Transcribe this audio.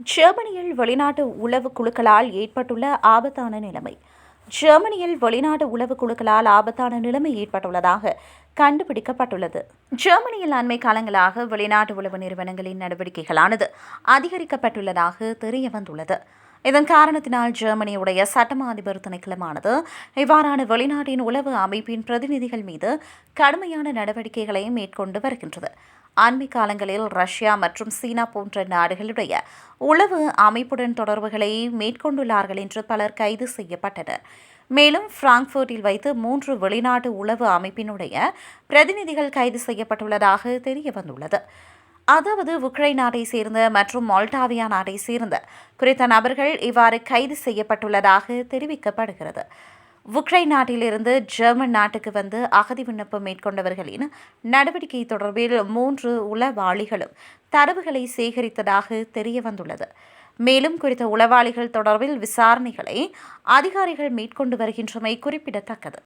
ஜெர்மனியில் வெளிநாட்டு உளவு குழுக்களால் ஏற்பட்டுள்ள ஆபத்தான நிலைமை. ஜெர்மனியில் வெளிநாட்டு உளவு குழுக்களால் ஆபத்தான நிலைமை ஏற்பட்டுள்ளதாக கண்டுபிடிக்கப்பட்டுள்ளது. ஜெர்மனியில் அண்மை காலங்களாக வெளிநாட்டு உளவு நிறுவனங்களின் நடவடிக்கைகளானது அதிகரிக்கப்பட்டுள்ளதாக தெரிய வந்துள்ளது இதன் காரணத்தினால் ஜெர்மனியுடைய சட்டமா அதிபர் திணைக்களமானது இவ்வாறான வெளிநாட்டின் உளவு அமைப்பின் பிரதிநிதிகள் மீது கடுமையான நடவடிக்கைகளை மேற்கொண்டு வருகின்றது. அண்மை காலங்களில் ரஷ்யா மற்றும் சீனா போன்ற நாடுகளுடைய உளவு அமைப்புடன் தொடர்புகளை மேற்கொண்டுள்ளார்கள் என்று பலர் கைது செய்யப்பட்டனர். மேலும் பிராங்க்ஃபர்ட்டில் வைத்து மூன்று வெளிநாட்டு உளவு அமைப்பினுடைய பிரதிநிதிகள் கைது செய்யப்பட்டுள்ளதாக தெரிய வந்துள்ளது அதாவது உக்ரைன் நாட்டை சேர்ந்த மற்றும் மால்டாவியா நாட்டை சேர்ந்த குறித்த நபர்கள் இவ்வாறு கைது செய்யப்பட்டுள்ளதாக தெரிவிக்கப்படுகிறது. உக்ரைன் நாட்டிலிருந்து ஜெர்மன் நாட்டுக்கு வந்து அகதி விண்ணப்பம் மேற்கொண்டவர்களின் நடவடிக்கை தொடர்பில் மூன்று உளவாளிகளும் தரவுகளை சேகரித்ததாக தெரிய வந்துள்ளது. மேலும் குறித்த உளவாளிகள் தொடர்பில் விசாரணைகளை அதிகாரிகள் மேற்கொண்டு வருகின்றமை குறிப்பிடத்தக்கது.